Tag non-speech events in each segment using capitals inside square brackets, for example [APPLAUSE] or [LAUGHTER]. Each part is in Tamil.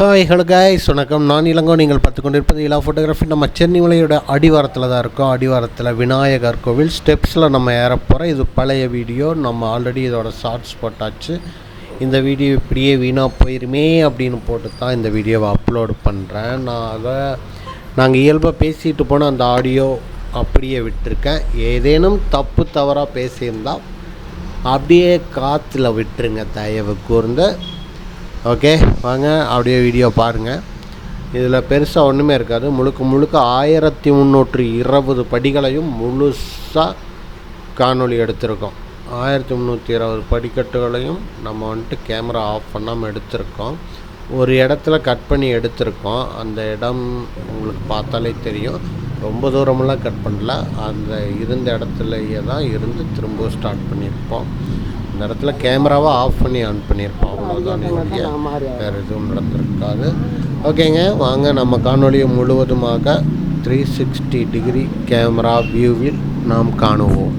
ஹாய் ஹலோ கைஸ் வணக்கம். நான் இளங்கோ. நீங்கள் பார்த்து கொண்டிருப்பது இலா ஃபோட்டோகிராஃபி நம்ம சென்னை மலையோட அடிவாரத்தில் தான் இருக்கோம். அடிவாரத்தில் விநாயகர் கோவில். ஸ்டெப்ஸில் நம்ம ஏற போகிறோம் இது பழைய வீடியோ. நம்ம ஆல்ரெடி இதோட ஷார்ட்ஸ் போட்டாச்சு. இந்த வீடியோ இப்படியே வீணாக போயிருமே அப்படின்னு போட்டு தான் இந்த வீடியோவை அப்லோடு பண்ணுறேன் நான் அதை நாங்கள் இயல்பாக பேசிட்டு போன அந்த ஆடியோ அப்படியே விட்டுருக்கேன். ஏதேனும் தப்பு தவறாக பேசியிருந்தால் அப்படியே காற்றுல விட்டுருங்க. தயவு கூர்ந்து. ஓகே வாங்க அப்படியே வீடியோ பாருங்கள் இதில் பெருசாக ஒன்றுமே இருக்காது. முழுக்க முழுக்க ஆயிரத்தி முந்நூற்றி இருபது படிகளையும் முழுசாக காணொளி எடுத்திருக்கோம். ஆயிரத்தி முந்நூற்றி இருபது படிக்கட்டுகளையும் நம்ம வந்துட்டு கேமரா ஆஃப் பண்ணாமல் எடுத்திருக்கோம். ஒரு இடத்துல கட் பண்ணி எடுத்திருக்கோம். அந்த இடம் உங்களுக்கு பார்த்தாலே தெரியும். ரொம்ப தூரமெல்லாம் கட் பண்ணல. அந்த இருந்த இடத்துலையே தான் இருந்து திரும்ப ஸ்டார்ட் பண்ணியிருப்போம். இந்த இடத்துல கேமராவை ஆஃப் பண்ணி ஆன் பண்ணியிருப்போம் அவ்வளோதான் வேறு எதுவும் நடந்திருக்காது. ஓகேங்க வாங்க நம்ம காணொளியை முழுவதுமாக த்ரீ சிக்ஸ்டி டிகிரி கேமரா வியூவில் நாம் காணுவோம்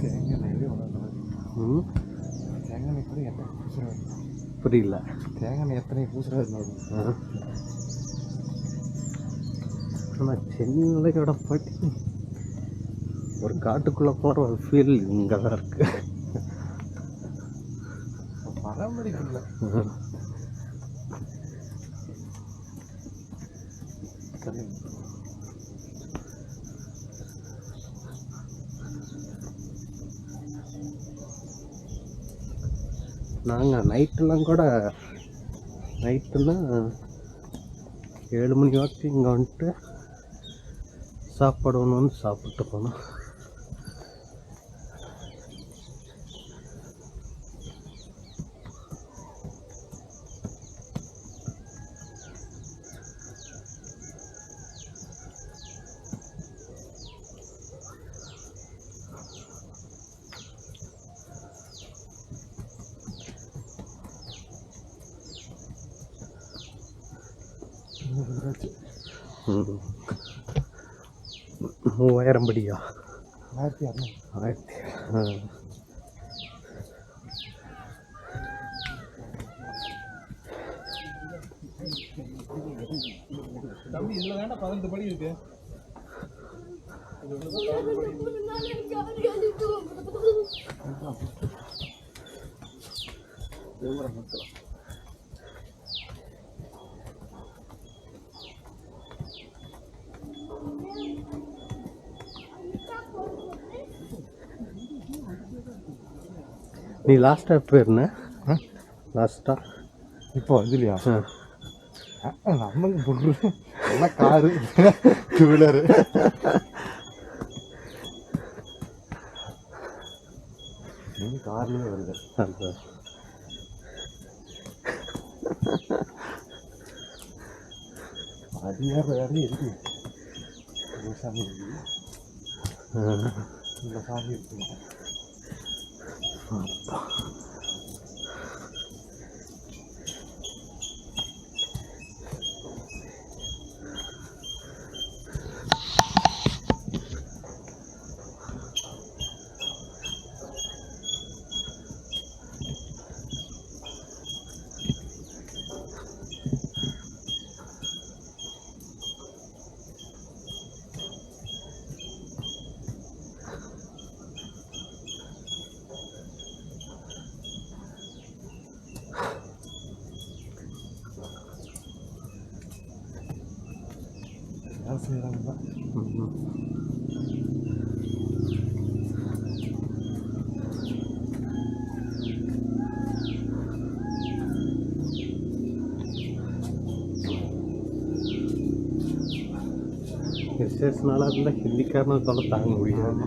தேங்காய் எவ்வளோ ம் தேங்காய் கூட எத்தனை பூசுறாரு புரியல தேங்காய் எத்தனை பூசுறாரு ஆனால் சென்னையோட பட்டி ஒரு காட்டுக்குள்ளே போகிற ஒரு ஃபீல் இங்கே தான் இருக்குது பராமரிப்பு இல்லை சரி. நாங்கள் நைட்டெல்லாம் கூட நைட்டுன்னா ஏழு மணி வாக்கு இங்கே வந்துட்டு சாப்பிடணும்னு சாப்பிட்டு போனோம். மூவாயிரம் படியா ஆயிரத்தி அறநூறு. ஆயிரத்தி. தம்பி இதில் வேண்டாம் பதினெட்டு படி இருக்கு. நீ லாஸ்ட்டாக எப்போ இருந்த லாஸ்ட்டாக இப்போ வந்து இல்லையா நம்மளுக்கு பொருள் எல்லாம் காரு. டூ வீலரு கார்லேயே வருது. அதான் அதிகார வேறு இருக்கு. சாமி இருக்கு. இந்த சாமி இருக்கு வேலை செய்கிறாங்க ம். விசேஷனால இருந்தால் ஹிந்திக்காரனை தொலை தாங்க முடியாது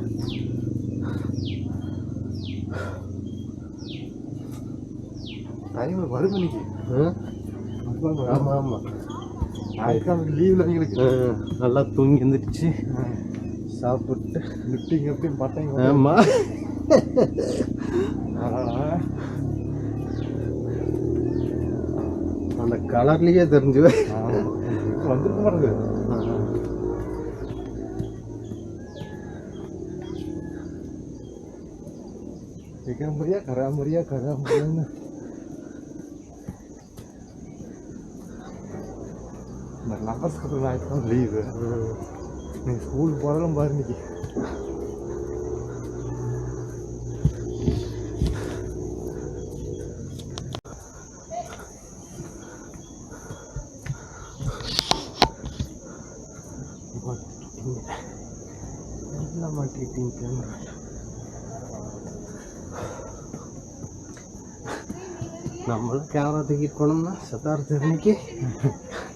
டைம் வரும் மணிக்கு ஆமாம் ஆமாம் ஞாயிற்றுக்கிழமை லீவில் எங்களுக்கு நல்லா தூங்கி எழுந்திரிச்சு சாப்பிட்டு லிஃப்டிங் எப்படின்னு பார்த்தாங்க ஆமாம் அந்த கலர்லேயே தெரிஞ்சு. வந்துருக்க மாட்டேங்குது சிக்கனமுறியா கராமுறியா கராமுறியான்னு இந்த லவர்ஸ் கப்பல் ஞாயிற்றுக்கிழமை லீவு நீ ஸ்கூல் போகிறதும் பாரு இன்னைக்கு எல்லாம் மாட்டிக்கிட்டீங்க நம்மளும் கேமரா தூக்கிட்டு போனோம்னா சதார்த்த அன்னைக்கு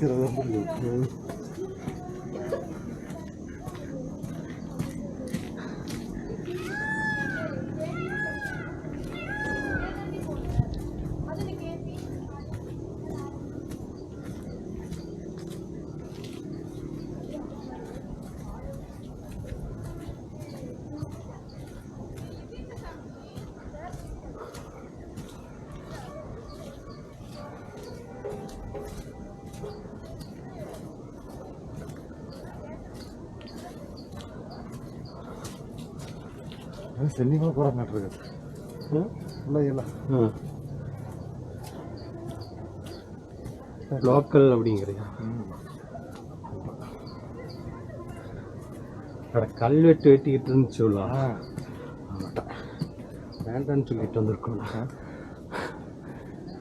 这个。செல்லிமா கூட நட்டுருக்கு இல்லை இல்லை. லோக்கல் அப்படிங்கிறியா? அட கல்வெட்டு வெட்டிக்கிட்டு இருந்துச்சு வேண்டான்னு சொல்லிட்டு வந்திருக்கோம்.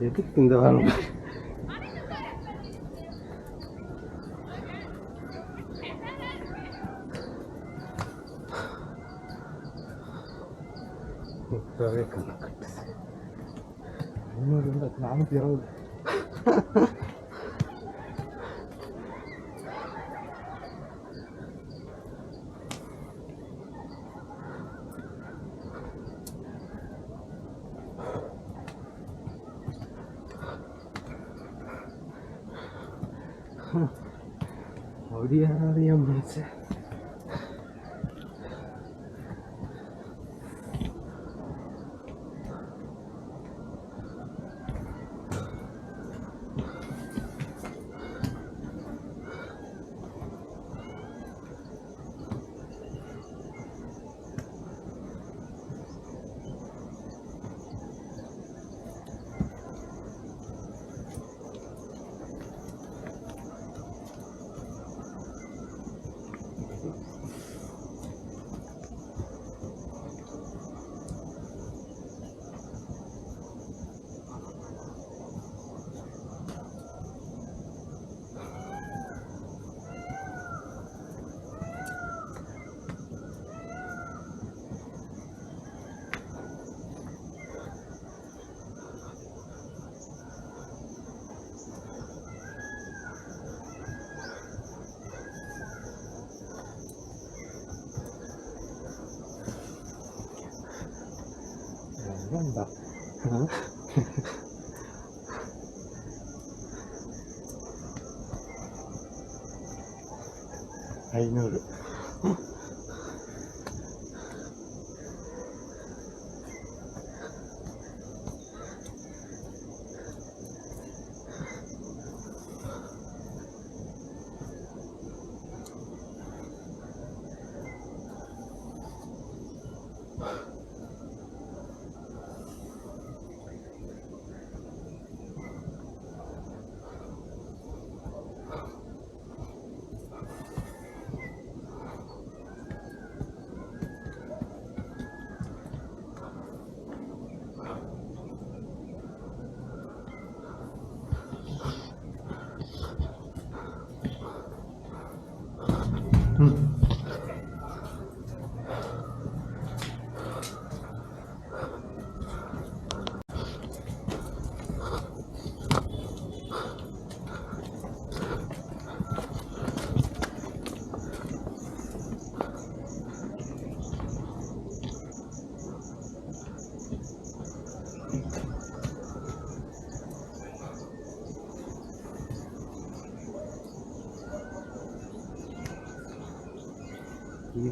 எதுக்கு இந்த வேலை? Assalamualaikum. Ini udah ngamuk ya, なんだ。[LAUGHS] アイヌール。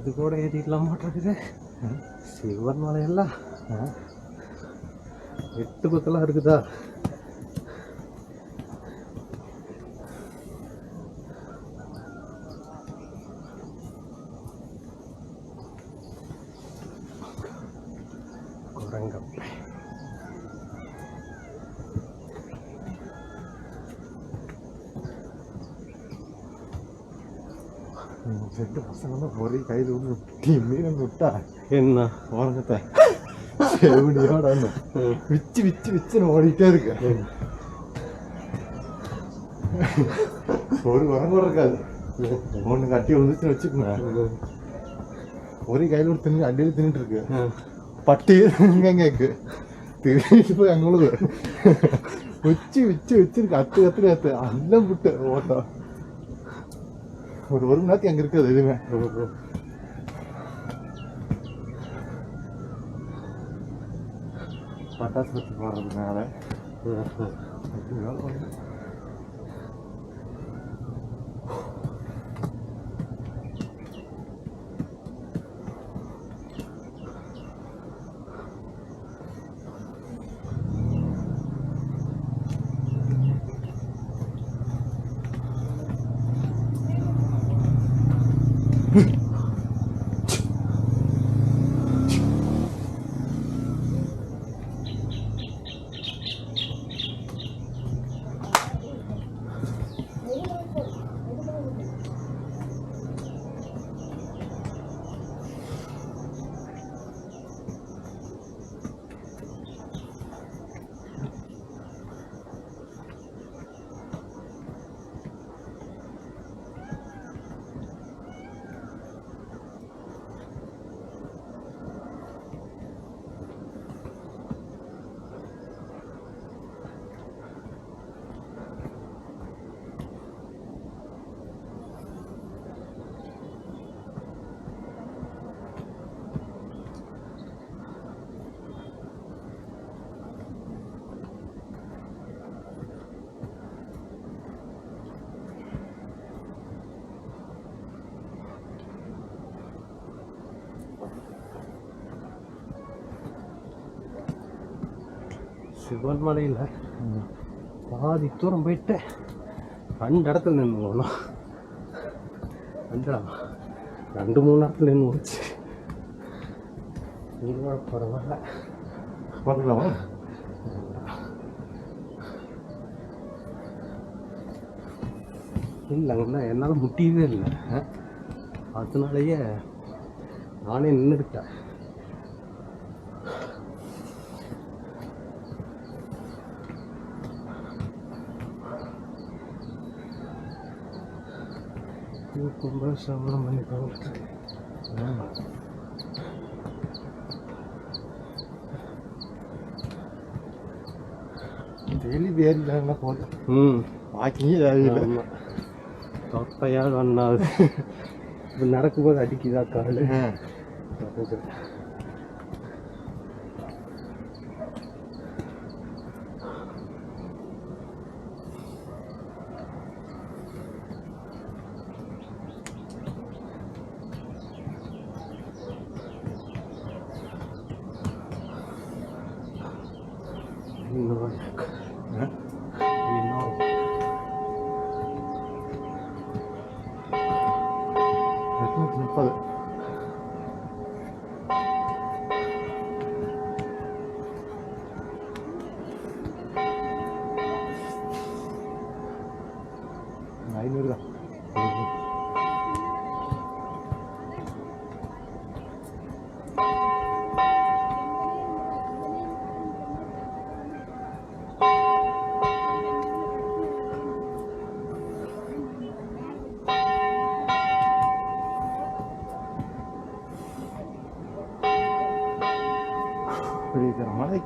ஐநூறு இது கூட ஏறிடலாம் மாட்டிருக்குது சிவன் மலையெல்லாம் எட்டு பக்கம்லாம் இருக்குதா குரங்கம் ரெண்டு பசங்க தான் ஒரே கையில் விட்டு மீன் விட்டா என்ன உரங்கத்தை செவனியோட விச்சு விச்சு விச்சுன்னு ஓடிட்டே இருக்கு ஒரு உரம் கூட இருக்காது ஒன்று கட்டி விழுந்துச்சுன்னு வச்சுக்கோங்க ஒரே கையில் விட்டு தின்னு அடியில் தின்னுட்டு இருக்கு பட்டி இங்க இருக்கு திருட்டு போய் அங்கே விழுது வச்சு வச்சு வச்சிருக்கு அத்து கத்து கத்து அந்த விட்டு ஓட்டம் ஒரு ஒரு மணி நேரத்துக்கு அங்கே இருக்காது எதுவுமே. பட்டாசு வச்சு போடுறதுனால [LAUGHS] சிவன் மலையில் பாதி தூரம் போயிட்டு ரெண்டு இடத்துல நின்று போகணும். ரெண்டு இடம். ரெண்டு மூணு இடத்துல நின்று போச்சு இதோட பரவாயில்ல. பார்த்துக்கலாமா இல்லைங்கண்ணா என்னால் முடியவே இல்லை. அதனாலயே நானே நின்றுக்கிட்டேன் ரொம்ப சம்பளம் பண்ணி போட்டு டெய்லி வேறில்லைன்னா போதும் ம் வாக்கிங்கே தேவையில்லை ஆமாம் தொப்பையாக ஒன்றாவது இப்போ நடக்கும்போது அடிக்குதா கால்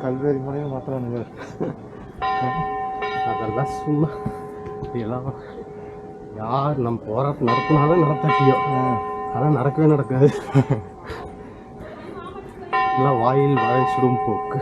பெரிய மலை கல்வேரி மலையும் மாத்திரானுங்க அதெல்லாம் சும்மா. இதெல்லாம் யார் நம்ம போராட்டம் நடத்தினாலும் நடத்தட்டியோ. ஆனால் நடக்கவே நடக்காது. எல்லாம் வாயில் வாழை சுடும் போக்கு.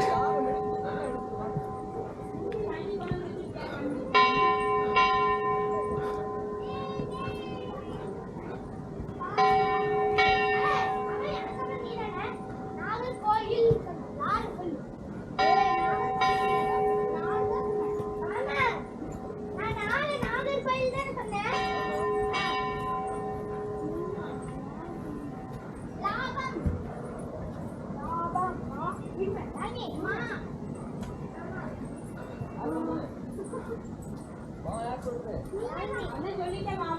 你准备干嘛吗？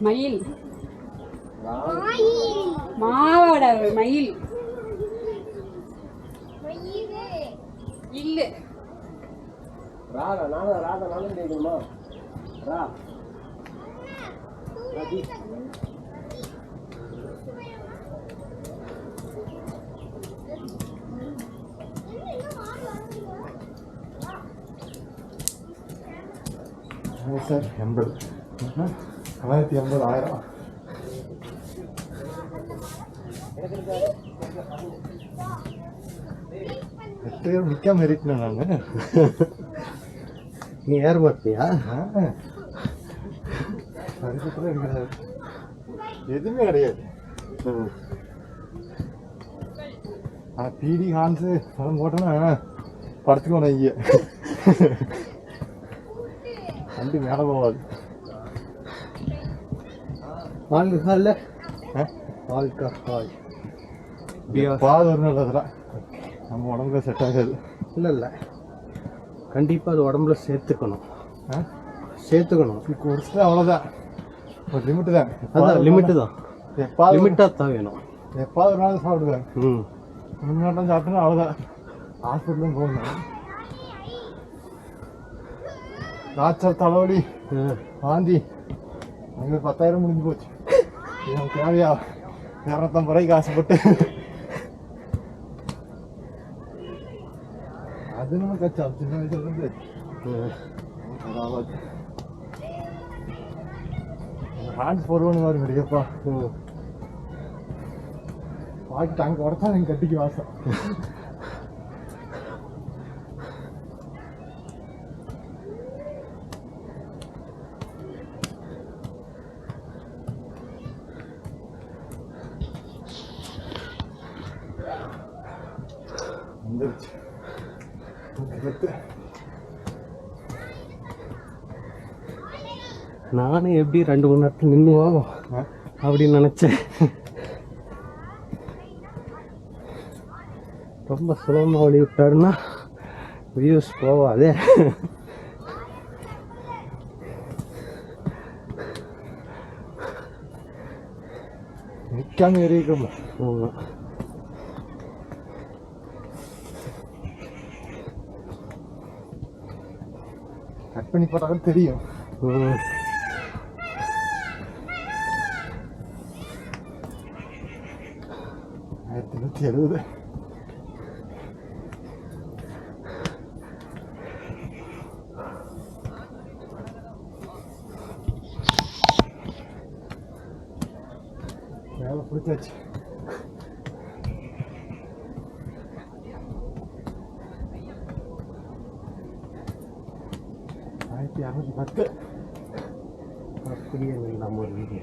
மயில். மயில் மாவோட மயில். மயிலே. இல்ல. ராதா நானும் ராதா நானும் கேட்கணுமா? ரா. சார் எண்பது. தொள்ளாயிரத்தி எண்பது ஆயிரம் எட்டு பேர் நிற்காம ஏறிட்டேன் நான் நீ ஏற மாட்டியா பரிசுத்துல கிடையாது எதுவுமே கிடையாது ஆ பிடி ஹான்ஸு அதெல்லாம் போட்டோன்னா படுத்துக்கணும் ஐயா வண்டி மேலே போகாது ஆல்கஹால்ல ஆ? ஆல்கஹால் பாது வரணும் அதெல்லாம் நம்ம உடம்புல செட் ஆகாது. இல்லை இல்லை. கண்டிப்பாக அது உடம்புல சேர்த்துக்கணும். சேர்த்துக்கணும். இப்படி குடிச்சிட்டு அவ்வளோதான் ஒரு லிமிட்டு தான். அதான் லிமிட்டு தான். எப்பாவது லிமிட்டாக தான் வேணும். எப்பாவது ஒரு நாள் சாப்பிடுவேன். ம். முன்னாட்டம் சாப்பிட்டேன்னா அவ்வளோதான் ஹாஸ்பிட்டலும் போகணும். காய்ச்சல் தலைவலி. வாந்தி. அங்கே பத்தாயிரம் முடிஞ்சு போச்சு. இது தேவையா இரநூத்தம்பது ரூபாய்க்கு ஆசைப்பட்டு அது நம்ம கச்சா சின்ன வயசுல இருந்து ஆ. அதாவது ஹேண்ட்ஸ் போடுவோன்னு மாதிரி முடியப்பா ம். அங்கே உடச்சா எனக்கு கட்டிக்கு வாசம் வந்துருச்சு. நானும் எப்படி ரெண்டு மணி நேரத்தில் நின்றுவோம் ஆ? அப்படின்னு நினச்சேன். ரொம்ப சுலபமாக வழி விட்டாருன்னா வியூஸ் போவாதே. நிற்காம ஏறிக்கிறோம் ஆமா. கட் பண்ணி போட்டாலும் தெரியும் ம். ஆயிரத்தி நூற்றி எழுபது வேலை பிடிச்சாச்சு ஆயிரத்தி இரநூத்தி பத்து அப்படியே நம்ம ஒரு வீடியோ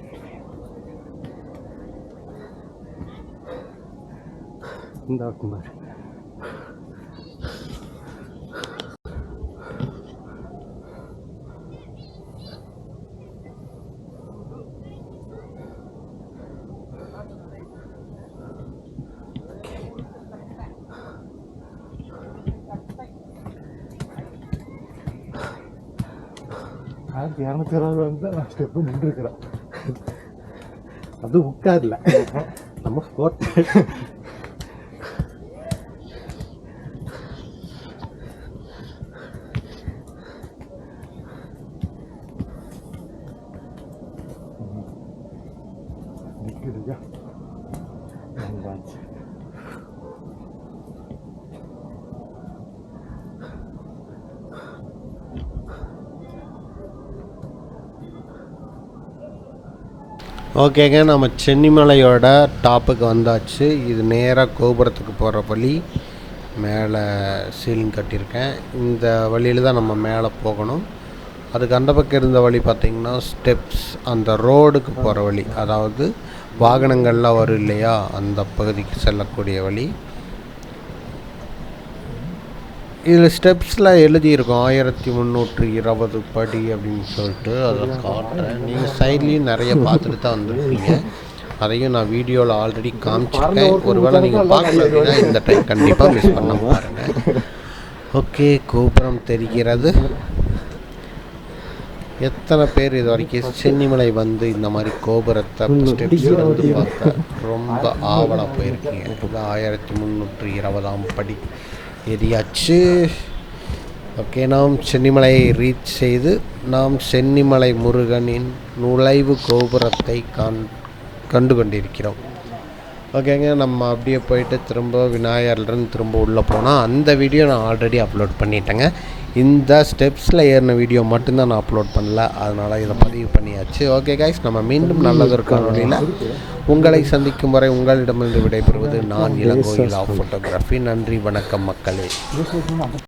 இந்த பாரு ஆயிரத்தி இரநூத்தி இருபது வந்து நான் ஸ்டெப்பு நின்றுருக்கிறேன். அது உட்கார்ல. நம்ம ஸ்போர்ட் நிற்குதுயா வந்தாச்சு ஓகேங்க நம்ம சென்னிமலையோட டாப்புக்கு வந்தாச்சு. இது நேராக கோபுரத்துக்கு போகிற வழி. மேலே சீலிங் கட்டியிருக்கேன். இந்த வழியில் தான் நம்ம மேலே போகணும். அதுக்கு அந்த பக்கம் இருந்த வழி பார்த்திங்கன்னா ஸ்டெப்ஸ் அந்த ரோடுக்கு போகிற வழி. அதாவது வாகனங்கள்லாம் வரும் இல்லையா? அந்த பகுதிக்கு செல்லக்கூடிய வழி. இதில் ஸ்டெப்ஸில் எழுதியிருக்கோம் ஆயிரத்தி முந்நூற்றி இருபது படி அப்படின்னு சொல்லிட்டு. அதை காட்டுறேன். நீங்கள் சைட்லேயும் நிறைய பார்த்துட்டு தான் வந்திருப்பீங்க அதையும் நான் வீடியோவில் ஆல்ரெடி காமிச்சிருக்கேன். ஒருவேளை நீங்கள் பார்க்கல அப்படின்னா இந்த டைம் கண்டிப்பாக மிஸ் பண்ண பாருங்கள் ஓகே கோபுரம் தெரிகிறது. எத்தனை பேர் இது வரைக்கும் சென்னிமலை வந்து இந்த மாதிரி கோபுரத்தை ஸ்டெப்ஸ் வந்து பார்க்க ரொம்ப ஆவலாக போயிருக்கீங்க. ஆயிரத்தி முந்நூற்றி இருபதாம் படி. ஏறியாச்சு. ஓகே நாம் சென்னிமலையை ரீச் செய்து நாம் சென்னிமலை முருகனின் நுழைவு கோபுரத்தை காண் கண்டு கொண்டிருக்கிறோம் ஓகேங்க நம்ம அப்படியே போயிட்டு திரும்ப விநாயகர்லேருந்து திரும்ப உள்ளே போனால் அந்த வீடியோ நான் ஆல்ரெடி அப்லோட் பண்ணிட்டேங்க. இந்த ஸ்டெப்ஸில் ஏறின வீடியோ மட்டும்தான் நான் அப்லோட் பண்ணல. அதனால் இதை பதிவு பண்ணியாச்சு. ஓகே கைஸ் நம்ம மீண்டும் நல்லதொரு காணொலியில் உங்களை சந்திக்கும் வரை உங்களிடமிருந்து விடைபெறுவது நான் இளங்கோயில் ஆஃப் ஃபோட்டோகிராஃபி நன்றி வணக்கம் மக்களே.